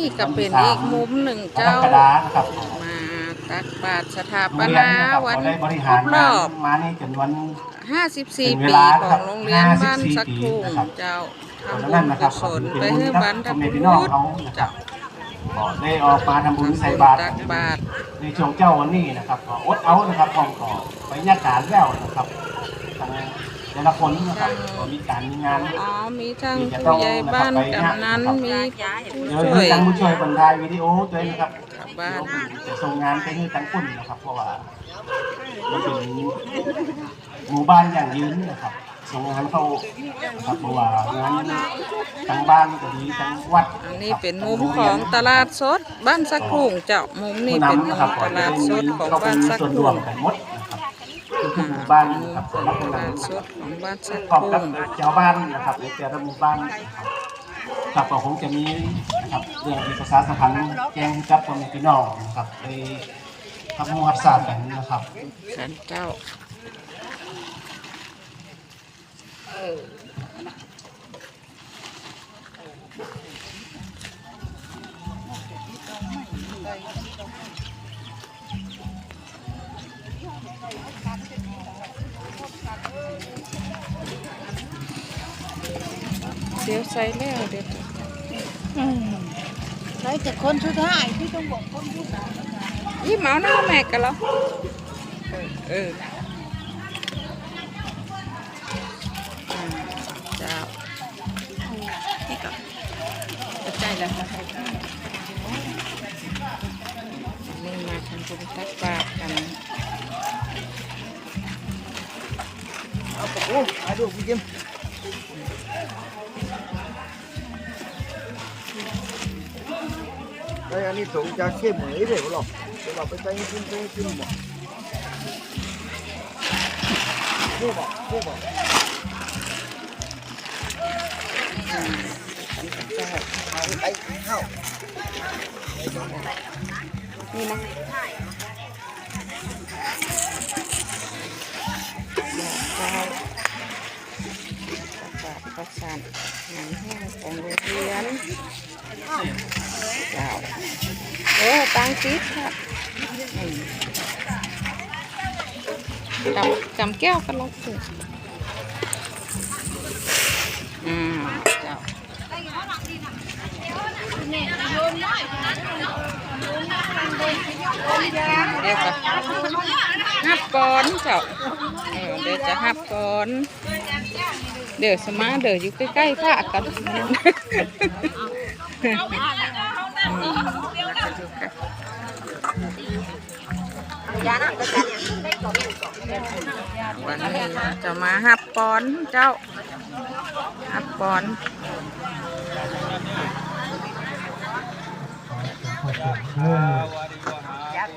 นี่ก็เป็นอีกมุมหนึ่งกรเจ้ากฎานะครับมาตักบาตรสถาปโรงเรียนนานะครับวันก็ได้บริครหารบรงาอนบมานี่จนวัน54เวปีลาขครัอบงโรงเรียนบ้าน54สักทุ่งปีนะครับเจ้าตอนทำบุนั้นญนะครักุบศลเป็นไปบุญให้ครับบรรพพ่อแม่บุพี่น้องรุษเขานะครัเจ้าบก็ได้ออกมาทำบุญใส่บาตรตักบาตรในช่วงเจ้าวันนี้นะครับก็อดเอานะครับของก่อไปยากการแล้วนะครับทาง แต่ละคนนะครับก็มีการมีงาน อ๋อ มีทั้งผู้ใหญ่บ้านกำนันมีผู้เดี๋ยวช่วย ทางผู้ช่วยบรรทายวิดีโอด้วยนะครับชาวบ้าน จะส่งงานไปให้ทั้งคุณนะครับ เพราะว่ามันเป็นหมู่บ้านอย่างยืนนะครับ ส่งงานเข้านะครับเพราะว่างานทั้งบ้านก็ดีทั้งวัดอันนี้เป็นมุมของตลาดสด บ้านสักทุ่งเจ้ามุมนี้เป็นมุมตลาดสดของบ้านสักส่วนรทุ่วงมกันหมดนะครับ ทุกหมู่บ้านนะครับสำหรับคนตลานั้นดสดของบ้านสักพอมทุ่กับงชาวบ้านนะครับในแต่ละหมู่บ้านนะครับครับก็คงจะมีนะครับเรื่องเอกสาสัมพันธ์แจ้งกับพ่อแม่พี่น้องนะครับในทับหมู่รับทราบกันนะครับกันเจ้าเออ ดี๋ยวใส่แล้วเดี๋ยวแล้วแต่คนสุดท้ายที่ต้องบอกคนสุดท้ายยี่เมาหน้าแม่กันแล้วเออเอออ่าเจ้าใจแล้วนี่มาทำบุญตักบาตรกันเอาไปโอ้มาดูพี่จิม ได้อันนี้ส่งจากเข้มเหมยเลยหรอเดี๋ ประสานงานแห้งของโรงเรียนเจ้าเออตังติดค่ะอืมจำจำแก้วกันล้วสิอ่าเจ้าเดี๋ยวจะหับก่อนเจ้าเออเดี๋ยวจะหับก่อน เดี๋ยวสมาเดี๋ยวอยู่ใกล้ๆพระกันวันนี้จะมาหับปอนเจ้าหับปอน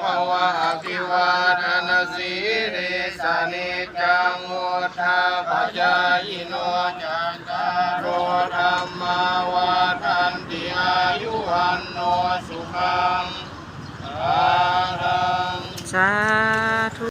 ภวะอภิวาทนาสีริสานิจังโมทาปจายโนจัน